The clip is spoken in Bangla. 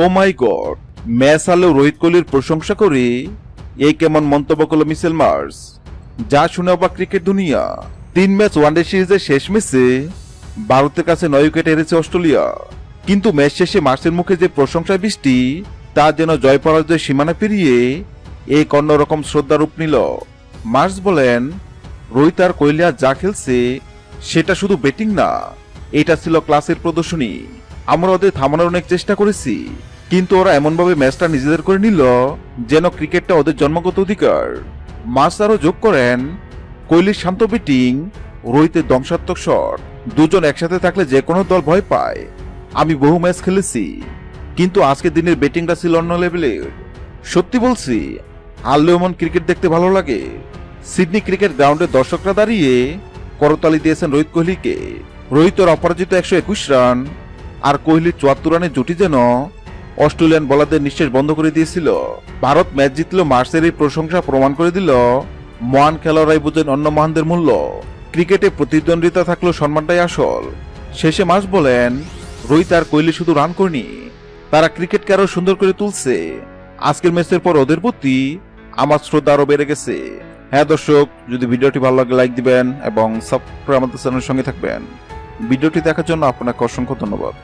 ও মাই গড ম্যাচ হারলেও রোহিত কোহলির প্রশংসা করে। এই কেমন মন্তব্য করল মিসেল মার্স? যা শুনে অবাক ক্রিকেট দুনিয়া। তিন ম্যাচ ওয়ানডে সিরিজের শেষ ম্যাচে ভারতের কাছে নয় উইকেট হেরেছে অস্ট্রেলিয়া। কিন্তু ম্যাচ শেষে মার্সের মুখে যে প্রশংসা বৃষ্টি, তা যেন জয় পরাজয় সীমানা পেরিয়ে এক অন্যরকম শ্রদ্ধা রূপ নিল। মার্স বলেন, রোহিত আর আর যা খেলছে, সেটা শুধু ব্যাটিং না, এটা ছিল ক্লাসের প্রদর্শনী। আমরা ওদের থামানোর অনেক চেষ্টা করেছি, কিন্তু ওরা এমনভাবে ম্যাচটা নিজেদের করে নিল যেন ক্রিকেটটা ওদের জন্মগত অধিকার। মার্স আরও যোগ করেন, কোহলির শান্ত ব্যাটিং, রোহিতের ধ্বংসাত্মক শট, দুজন একসাথে থাকলে যে কোনো দল ভয় পায়। আমি বহু ম্যাচ খেলেছি, কিন্তু আজকের দিনের ব্যাটিংটা ছিল অন্য লেভেলের সত্যি বলছি, হারলেও এমন ক্রিকেট দেখতে ভালো লাগে। সিডনি ক্রিকেট গ্রাউন্ডে দর্শকরা দাঁড়িয়ে করতালি দিয়েছেন রোহিত কোহলিকে। রোহিতের অপরাজিত একশো একুশ রান আর কোহলির চুয়াত্তর রানের জুটি যেন অস্ট্রেলিয়ান বলারদের নিঃশ্বাস বন্ধ করে দিয়েছিল। ভারত ম্যাচ জিতলেও মার্সের এই প্রশংসা প্রমাণ করে দিল মহান খেলোয়াড়াই বুঝেন অন্য মহানদের মূল্য। ক্রিকেটে প্রতিদ্বন্দ্বিতা থাকলেও সম্মানটাই আসল। শেষে মাস বলেন, রোহিত আর কোহলি শুধু রান করেনি, তারা ক্রিকেটকে আরও সুন্দর করে তুলছে। আজকের ম্যাচের পর ওদের প্রতি আমার শ্রদ্ধা আরও বেড়ে গেছে। হ্যাঁ দর্শক, যদি ভিডিওটি ভালো লাগে, লাইক দিবেন এবং সাবস্ক্রাইব আমাদের চ্যানেলের সঙ্গে থাকবেন। ভিডিওটি দেখার জন্য আপনাকে অসংখ্য ধন্যবাদ।